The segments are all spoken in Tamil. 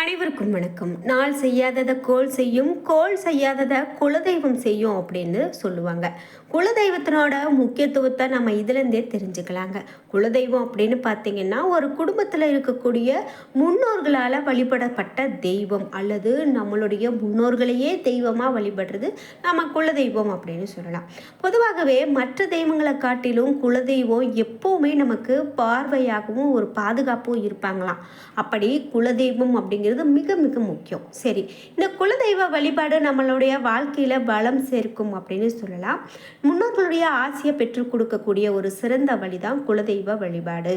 அனைவருக்கும் வணக்கம். நாள் செய்யாததை கோல் செய்யும் கோல் செய்யாததை குலதெய்வம் செய்யும் அப்படின்னு சொல்லுவாங்க. குலதெய்வத்தினோட முக்கியத்துவத்தை நம்ம இதுலேருந்தே தெரிஞ்சுக்கலாங்க. குலதெய்வம் அப்படின்னு பார்த்தீங்கன்னா ஒரு குடும்பத்தில் இருக்கக்கூடிய முன்னோர்களால் வழிபடப்பட்ட தெய்வம் அல்லது நம்மளுடைய முன்னோர்களையே தெய்வமாக வழிபடுறது நம்ம குலதெய்வம் அப்படின்னு சொல்லலாம். பொதுவாகவே மற்ற தெய்வங்களை காட்டிலும் குலதெய்வம் எப்போவுமே நமக்கு பார்வையாகவும் ஒரு பாதுகாப்பும் இருப்பாங்களாம். அப்படி குலதெய்வம் அப்படிங்கிறது மிக மிக முக்கியம். சரி இந்த குலதெய்வ வழிபாடு நம்மளுடைய வாழ்க்கையில் பலம் சேர்க்கும் அப்படின்னு சொல்லலாம். முன்னோர்களுடைய ஆசையை பெற்றுக் கொடுக்கக்கூடிய ஒரு சிறந்த வழிதான் குலதெய்வ வழிபாடு.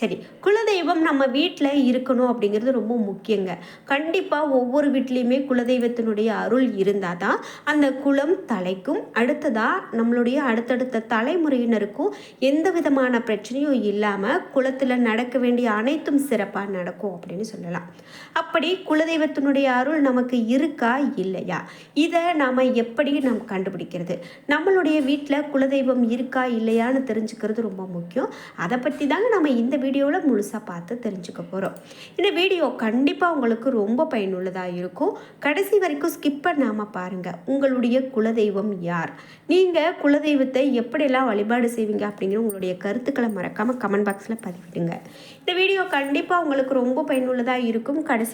சரி குலதெய்வம் நம்ம வீட்டில் இருக்கணும் அப்படிங்கிறது ரொம்ப முக்கியங்க. கண்டிப்பாக ஒவ்வொரு வீட்லேயுமே குலதெய்வத்தினுடைய அருள் இருந்தால் தான் அந்த குலம் தலைக்கும். அடுத்ததாக நம்மளுடைய அடுத்தடுத்த தலைமுறையினருக்கும் எந்த விதமான பிரச்சனையும் இல்லாமல் குலத்தில் நடக்க வேண்டிய அனைத்தும் சிறப்பாக நடக்கும் அப்படின்னு சொல்லலாம். அப்படி குலதெய்வத்தினுடைய அருள் நமக்கு இருக்கா இல்லையா? இதை நாம் எப்படி நாம் கண்டுபிடிக்கிறது? நம்மளுடைய வீட்டில் குலதெய்வம் இருக்கா இல்லையான்னு தெரிஞ்சுக்கிறது ரொம்ப முக்கியம். அதை பற்றி தாங்க நம்ம இந்த வீடியோவில் முழுசாக பார்த்து தெரிஞ்சுக்க போகிறோம் இந்த வீடியோ கண்டிப்பாக உங்களுக்கு ரொம்ப பயனுள்ளதாக இருக்கும். கடைசி வரைக்கும் ஸ்கிப் பண்ணாமல் பாருங்கள் உங்களுடைய குலதெய்வம் யார்? நீங்கள் குலதெய்வத்தை எப்படியெல்லாம் வழிபாடு செய்வீங்க அப்படிங்கிற உங்களுடைய கருத்துக்களை மறக்காமல் கமெண்ட் பாக்ஸில் பதிவிடுங்க. இந்த வீடியோ கண்டிப்பாக உங்களுக்கு ரொம்ப பயனுள்ளதாக இருக்கும். கடைசி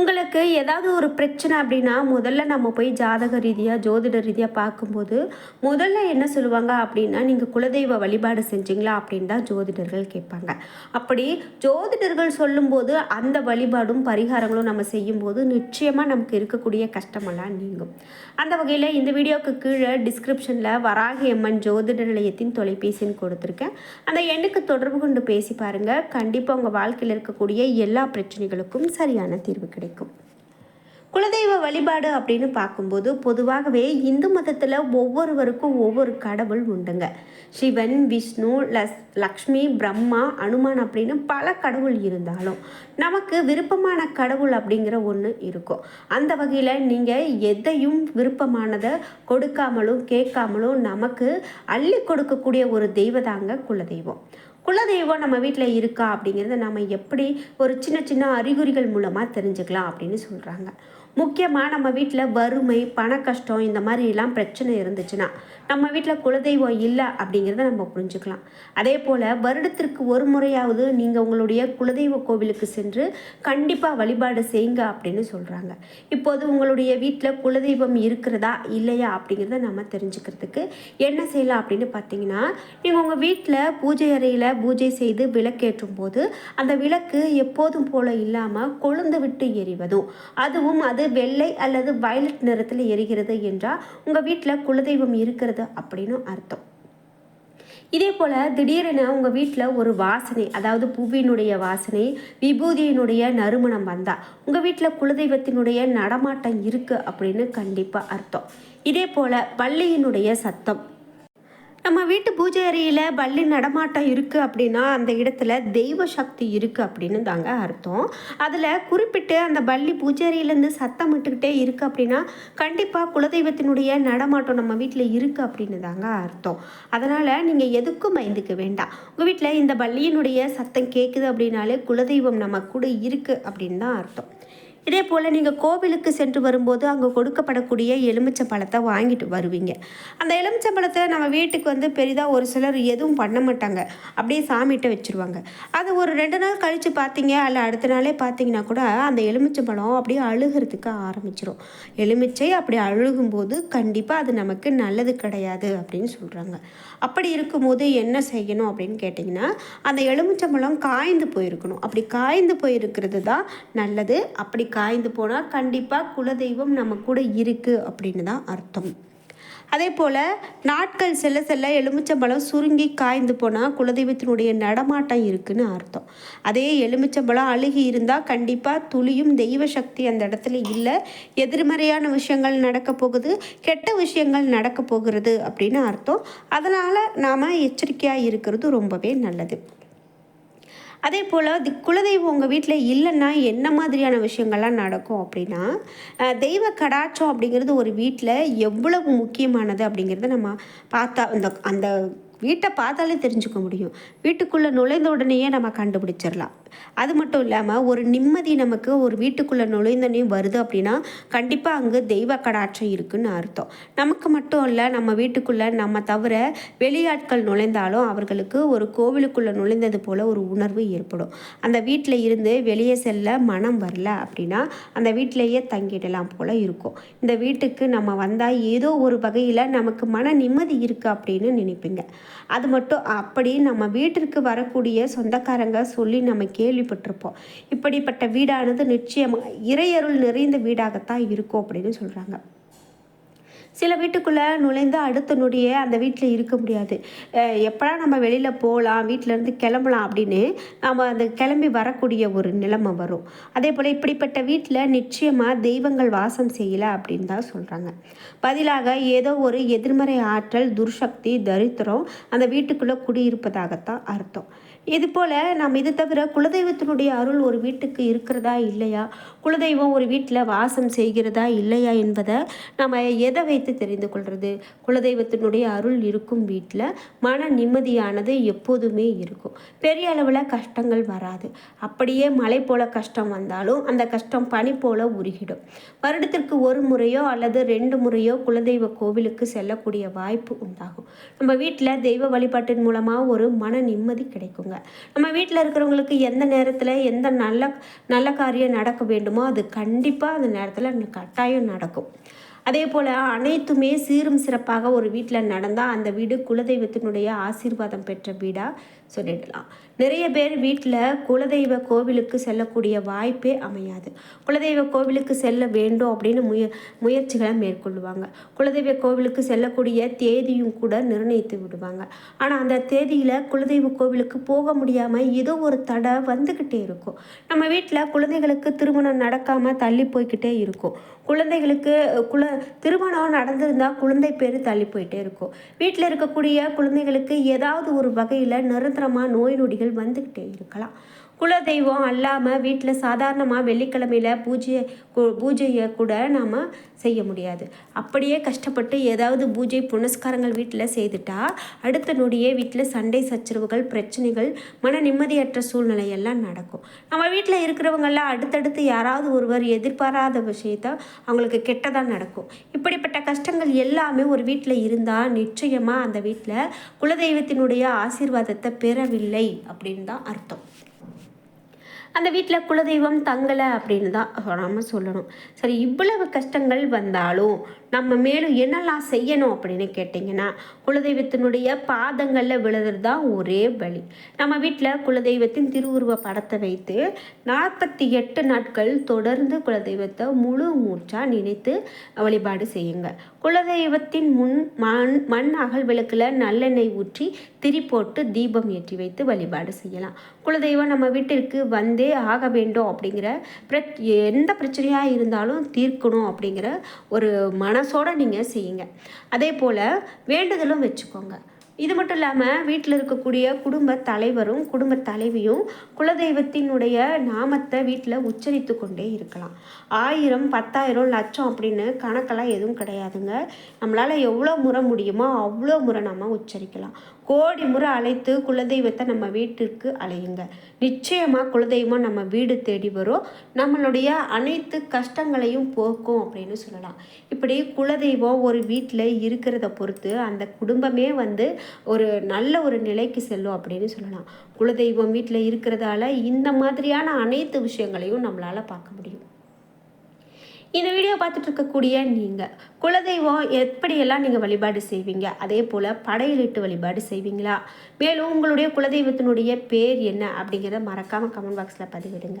உங்களுக்கு ஏதாவது ஒரு பிரச்சனை அப்படின்னா முதல்ல நம்ம போய் ஜாதக ரீதியாக ஜோதிட ரீதியாக பார்க்கும்போது முதல்ல என்ன சொல்லுவாங்க அப்படின்னா நீங்கள் குலதெய்வ வழிபாடு செஞ்சீங்களா அப்படின்னு தான் ஜோதிடர்கள் கேட்பாங்க. அப்படி ஜோதிடர்கள் சொல்லும்போது அந்த வழிபாடும் பரிகாரங்களும் நம்ம செய்யும்போது நிச்சயமாக நமக்கு இருக்கக்கூடிய கஷ்டமெல்லாம் நீங்கும். அந்த வகையில் இந்த வீடியோவுக்கு கீழே டிஸ்கிரிப்ஷனில் வராகி அம்மன் ஜோதிட நிலையத்தின் தொலைபேசின்னு கொடுத்துருக்கேன். அந்த எண்ணுக்கு தொடர்பு கொண்டு பேசி பாருங்கள் கண்டிப்பாக உங்கள் வாழ்க்கையில் இருக்கக்கூடிய எல்லா பிரச்சனைகளுக்கும் சரியான தீர்வு கிடைக்கும். குலதெய்வ வழிபாடு அப்படின்னு பார்க்கும்போது பொதுவாகவே இந்து மதத்தில் ஒவ்வொருவருக்கும் ஒவ்வொரு கடவுள் உண்டுங்க. சிவன் விஷ்ணு லஸ் லக்ஷ்மி பிரம்மா அனுமான் அப்படின்னு பல கடவுள் இருந்தாலும் நமக்கு விருப்பமான கடவுள் அப்படிங்கிற ஒன்று இருக்கும். அந்த வகையில் நீங்கள் எதையும் விருப்பமானதை கொடுக்காமலும் கேட்காமலும் நமக்கு அள்ளி கொடுக்கக்கூடிய ஒரு தெய்வதாங்க குலதெய்வம். குலதெய்வம் நம்ம வீட்டில் இருக்கா அப்படிங்கிறத நம்ம எப்படி ஒரு சின்ன சின்ன அறிகுறிகள் மூலமாக தெரிஞ்சுக்கலாம் அப்படின்னு சொல்கிறாங்க முக்கியமாக நம்ம வீட்டில் வறுமை பண கஷ்டம் இந்த மாதிரிலாம் பிரச்சனை இருந்துச்சுன்னா நம்ம வீட்டில் குலதெய்வம் இல்லை அப்படிங்கிறத நம்ம புரிஞ்சுக்கலாம். அதே போல் வருடத்திற்கு ஒரு முறையாவது நீங்கள் உங்களுடைய குலதெய்வ கோவிலுக்கு சென்று கண்டிப்பாக வழிபாடு செய்யுங்க அப்படின்னு சொல்கிறாங்க இப்போது உங்களுடைய வீட்டில் குலதெய்வம் இருக்கிறதா இல்லையா அப்படிங்கிறத நம்ம தெரிஞ்சுக்கிறதுக்கு என்ன செய்யலாம் அப்படின்னு பார்த்தீங்கன்னா நீங்கள் உங்கள் வீட்டில் பூஜை அறையில் பூஜை செய்து விளக்கேற்றும் போது அந்த விளக்கு எப்போதும் போல் இல்லாமல் கொழுந்து விட்டு எரிவதும் அதுவும் அது வெள்ளை அல்லது வயலட் நிறத்தில் எரிகிறது என்றால் உங்கள் வீட்டில் குலதெய்வம் இருக்கிறது அப்படின்னு அர்த்தம். இதே போல் திடீரென உங்கள் வீட்டில் ஒரு வாசனை அதாவது பூவினுடைய வாசனை விபூதியினுடைய நறுமணம் வந்தால் உங்கள் வீட்டில் குலதெய்வத்தினுடைய நடமாட்டம் இருக்குது அப்படின்னு கண்டிப்பாக அர்த்தம். இதே போல் பள்ளியினுடைய சத்தம் நம்ம வீட்டு பூஜை அறையில் பள்ளி நடமாட்டம் இருக்குது அப்படின்னா அந்த இடத்துல தெய்வ சக்தி இருக்குது அப்படின்னு தாங்க அர்த்தம். அதில் குறிப்பிட்டு அந்த பள்ளி பூஜை அறையிலேருந்து சத்தம் விட்டுக்கிட்டே இருக்குது அப்படின்னா கண்டிப்பாக குலதெய்வத்தினுடைய நடமாட்டம் நம்ம வீட்டில் இருக்குது அப்படின்னு தாங்க அர்த்தம். அதனால் நீங்கள் எதுக்கும் பயந்துக்க வேண்டாம். உங்கள் வீட்டில் இந்த பள்ளியினுடைய சத்தம் கேட்குது அப்படின்னாலே குலதெய்வம் நம்ம கூட இருக்குது அப்படின்னு தான் அர்த்தம். இதே போல் நீங்கள் கோவிலுக்கு சென்று வரும்போது அங்கே கொடுக்கப்படக்கூடிய எலுமிச்சை பழத்தை வாங்கிட்டு வருவீங்க. அந்த எலுமிச்சை பழத்தை நம்ம வீட்டுக்கு வந்து பெரிதாக ஒரு சிலர் எதுவும் பண்ண மாட்டாங்க. அப்படியே சாமிகிட்ட வச்சுருவாங்க. அது ஒரு ரெண்டு நாள் கழித்து பார்த்தீங்க அல்ல அடுத்த நாளே பார்த்தீங்கன்னா கூட அந்த எலுமிச்சை பழம் அப்படியே அழுகிறதுக்கு ஆரம்பிச்சிடும் எலுமிச்சை அப்படி அழுகும்போது கண்டிப்பாக அது நமக்கு நல்லது கிடையாது அப்படின்னு சொல்கிறாங்க அப்படி இருக்கும்போது என்ன செய்யணும் அப்படின்னு கேட்டிங்கன்னா அந்த எலுமிச்சம்பழம் காய்ந்து போயிருக்கணும். அப்படி காய்ந்து போயிருக்கிறது தான் நல்லது. அப்படி காய்ந்து போனால் கண்டிப்பாக குலதெய்வம் நம்ம கூட இருக்குது அப்படின்னு தான் அர்த்தம். அதே போல் நாட்கள் செல்ல செல்ல எலுமிச்சம்பழம் சுருங்கி காய்ந்து போனால் குலதெய்வத்தினுடைய நடமாட்டம் இருக்குன்னு அர்த்தம். அதே எலுமிச்சம்பழம் அழுகி இருந்தால் கண்டிப்பாக துளியும் தெய்வ சக்தி அந்த இடத்துல இல்லை. எதிர்மறையான விஷயங்கள் நடக்க போகுது கெட்ட விஷயங்கள் நடக்க போகிறது அப்படின்னு அர்த்தம். அதனால் நாம் எச்சரிக்கையாக இருக்கிறது ரொம்பவே நல்லது. அதே போல் தி குலதெய்வம் உங்கள் வீட்டில் இல்லைன்னா என்ன மாதிரியான விஷயங்கள்லாம் நடக்கும் அப்படின்னா தெய்வ கடாட்சம் அப்படிங்கிறது ஒரு வீட்டில் எவ்வளவு முக்கியமானது அப்படிங்கிறத நம்ம பார்த்தா அந்த அந்த வீட்டை பார்த்தாலே தெரிஞ்சுக்க முடியும். வீட்டுக்குள்ளே நுழைந்த உடனேயே நம்ம கண்டுபிடிச்சிடலாம். அது மட்டும் இல்லாமல் ஒரு நிம்மதி நமக்கு ஒரு வீட்டுக்குள்ளே நுழைந்தனையும் வருது அப்படின்னா கண்டிப்பாக அங்கே தெய்வ கடாட்சம் இருக்குன்னு அர்த்தம். நமக்கு மட்டும் இல்லை நம்ம வீட்டுக்குள்ளே நம்ம தவிர வெளியாட்கள் நுழைந்தாலும் அவர்களுக்கு ஒரு கோவிலுக்குள்ளே நுழைந்தது போல் ஒரு உணர்வு ஏற்படும். அந்த வீட்டில் இருந்து வெளியே செல்ல மனம் வரல அப்படின்னா அந்த வீட்டிலேயே தங்கிடலாம் போல் இருக்கும். இந்த வீட்டுக்கு நம்ம வந்தால் ஏதோ ஒரு வகையில் நமக்கு மன நிம்மதி இருக்குது அப்படின்னு நினைப்பீங்க. அது மட்டும் அப்படி நம்ம வீட்டிற்கு வரக்கூடிய சொந்தக்காரங்க சொல்லி நம்ம கேள்விப்பட்டிருப்போம். இப்படிப்பட்ட வீடானது நிச்சயமாக இறையருள் நிறைந்த வீடாகத்தான் இருக்கும் அப்படின்னு சொல்கிறாங்க சில வீட்டுக்குள்ளே நுழைந்து அடுத்த நொடியே அந்த வீட்டில் இருக்க முடியாது. எப்படா நம்ம வெளியில் போகலாம் வீட்டிலேருந்து கிளம்பலாம் அப்படின்னு நம்ம அந்த கிளம்பி வரக்கூடிய ஒரு நிலைமை வரும். அதே போல் இப்படிப்பட்ட வீட்டில் நிச்சயமாக தெய்வங்கள் வாசம் செய்யலை அப்படின்னு தான் சொல்கிறாங்க பதிலாக ஏதோ ஒரு எதிர்மறை ஆற்றல் துர்சக்தி தரித்திரம் அந்த வீட்டுக்குள்ளே குடியிருப்பதாகத்தான் அர்த்தம். இது போல் நம்ம இது தவிர குலதெய்வத்தினுடைய அருள் ஒரு வீட்டுக்கு இருக்கிறதா இல்லையா? குலதெய்வம் ஒரு வீட்டில் வாசம் செய்கிறதா இல்லையா என்பதை நம்ம எதை வைத்து தெரிந்து கொள்வது குலதெய்வத்தினுடைய அருள் இருக்கும் வீட்டில் மன நிம்மதியானது எப்போதுமே இருக்கும். பெரிய அளவில் கஷ்டங்கள் வராது. அப்படியே மழை போல கஷ்டம் வந்தாலும் அந்த கஷ்டம் பனி போல உருகிடும். வருடத்திற்கு ஒரு முறையோ அல்லது ரெண்டு முறையோ குலதெய்வ கோவிலுக்கு செல்லக்கூடிய வாய்ப்பு உண்டாகும். நம்ம வீட்டில் தெய்வ வழிபாட்டின் மூலமாக ஒரு மன நிம்மதி கிடைக்குங்க. நம்ம வீட்டில் இருக்கிறவங்களுக்கு எந்த நேரத்தில் எந்த நல்ல நல்ல காரியம் நடக்க வேண்டும்? அது கண்டிப்பாக அந்த நேரத்தில் கட்டாயம் நடக்கும். அதே போல் அனைத்துமே சீரும் சிறப்பாக ஒரு வீட்டில் நடந்தால் அந்த வீடு குலதெய்வத்தினுடைய ஆசீர்வாதம் பெற்ற வீடாக சொல்லிடலாம். நிறைய பேர் வீட்டில் குலதெய்வ கோவிலுக்கு செல்லக்கூடிய வாய்ப்பே அமையாது. குலதெய்வ கோவிலுக்கு செல்ல வேண்டும் அப்படின்னு முய முயற்சிகளை மேற்கொள்ளுவாங்க குலதெய்வ கோவிலுக்கு செல்லக்கூடிய தேதியும் கூட நிர்ணயித்து விடுவாங்க. ஆனால் அந்த தேதியில் குலதெய்வ கோவிலுக்கு போக முடியாமல் ஏதோ ஒரு தடை வந்துக்கிட்டே இருக்கும். நம்ம வீட்டில் குழந்தைகளுக்கு திருமணம் நடக்காமல் தள்ளி போய்கிட்டே இருக்கும். குழந்தைகளுக்கு குல திருமணம் நடந்திருந்தால் குழந்தை பேர் தள்ளி போயிட்டே இருக்கும். வீட்டில் இருக்கக்கூடிய குழந்தைகளுக்கு ஏதாவது ஒரு வகையில் நிரந்தரமாக நோய் நொடிகள் வந்துக்கிட்டே இருக்கலாம். குலதெய்வம் அல்லாமல் வீட்டில் சாதாரணமாக வெள்ளிக்கிழமையில் பூஜையை பூஜையை கூட நாம் செய்ய முடியாது. அப்படியே கஷ்டப்பட்டு ஏதாவது பூஜை புனஸ்காரங்கள் வீட்டில் செய்துட்டா அடுத்த நொடியே வீட்டில் சண்டை சச்சரவுகள் பிரச்சனைகள் மன நிம்மதியற்ற சூழ்நிலையெல்லாம் நடக்கும். நம்ம வீட்டில் இருக்கிறவங்கெல்லாம் அடுத்தடுத்து யாராவது ஒருவர் எதிர்பாராத விஷயத்த அவங்களுக்கு கெட்டதாக நடக்கும். இப்படிப்பட்ட கஷ்டங்கள் எல்லாமே ஒரு வீட்டில் இருந்தால் நிச்சயமாக அந்த வீட்டில் குலதெய்வத்தினுடைய ஆசீர்வாதத்தை பெறவில்லை அப்படின்னு தான் அர்த்தம். அந்த வீட்டில் குலதெய்வம் தங்கலை அப்படின்னு தான் நம்ம சொல்லணும். சரி இவ்வளவு கஷ்டங்கள் வந்தாலும் நம்ம மேலும் என்னெல்லாம் செய்யணும் அப்படின்னு கேட்டிங்கன்னா குலதெய்வத்தினுடைய பாதங்களில் விழுதுறது தான் ஒரே வழி. நம்ம வீட்டில் குலதெய்வத்தின் திருவுருவ படத்தை வைத்து நாற்பத்தி எட்டு நாட்கள் தொடர்ந்து குலதெய்வத்தை முழு மூச்சாக நினைத்து வழிபாடு செய்யுங்க. குலதெய்வத்தின் முன் மண் மண் அகல் விளக்கில் நல்லெண்ணெய் ஊற்றி திரி போட்டு தீபம் ஏற்றி வைத்து வழிபாடு செய்யலாம். குலதெய்வம் நம்ம வீட்டிற்கு வந்தே ஆக வேண்டும் அப்படிங்கிற எந்த பிரச்சனையாக இருந்தாலும் தீர்க்கணும் அப்படிங்கிற ஒரு மன மனசோடு நீங்கள் செய்யுங்க. அதே போல் வேண்டுதலும் வச்சுக்கோங்க. இது மட்டும் இல்லாமல் வீட்டில் இருக்கக்கூடிய குடும்ப தலைவரும் குடும்ப தலைவியும் குலதெய்வத்தினுடைய நாமத்தை வீட்டில் உச்சரித்து கொண்டே இருக்கலாம். ஆயிரம் பத்தாயிரம் லட்சம் அப்படின்னு கணக்கெல்லாம் எதுவும் கிடையாதுங்க. நம்மளால் எவ்வளோ முறை முடியுமோ அவ்வளோ முறை நம்ம உச்சரிக்கலாம். கோடி முறை அழைத்து குலதெய்வத்தை நம்ம வீட்டிற்கு அலையுங்க. நிச்சயமாக குலதெய்வம் நம்ம வீடு தேடி வரும். நம்மளுடைய அனைத்து கஷ்டங்களையும் போக்கும் அப்படின்னு சொல்லலாம். இப்படி குலதெய்வம் ஒரு வீட்டில் இருக்கிறத பொறுத்து அந்த குடும்பமே வந்து ஒரு நல்ல ஒரு நிலைக்கு செல்லும் அப்படின்னு சொல்லலாம். குலதெய்வம் வீட்டில் இருக்கிறதால இந்த மாதிரியான அனைத்து விஷயங்களையும் நம்மளால் பார்க்க முடியும். இந்த வீடியோ பார்த்துட்டு இருக்கக்கூடிய நீங்கள் குலதெய்வம் எப்படியெல்லாம் நீங்கள் வழிபாடு செய்வீங்க? அதே போல் படையலிட்டு வழிபாடு செய்வீங்களா? மேலும் உங்களுடைய குலதெய்வத்தினுடைய பேர் என்ன அப்படிங்கிறத மறக்காமல் கமெண்ட் பாக்ஸில் பதிவிடுங்க.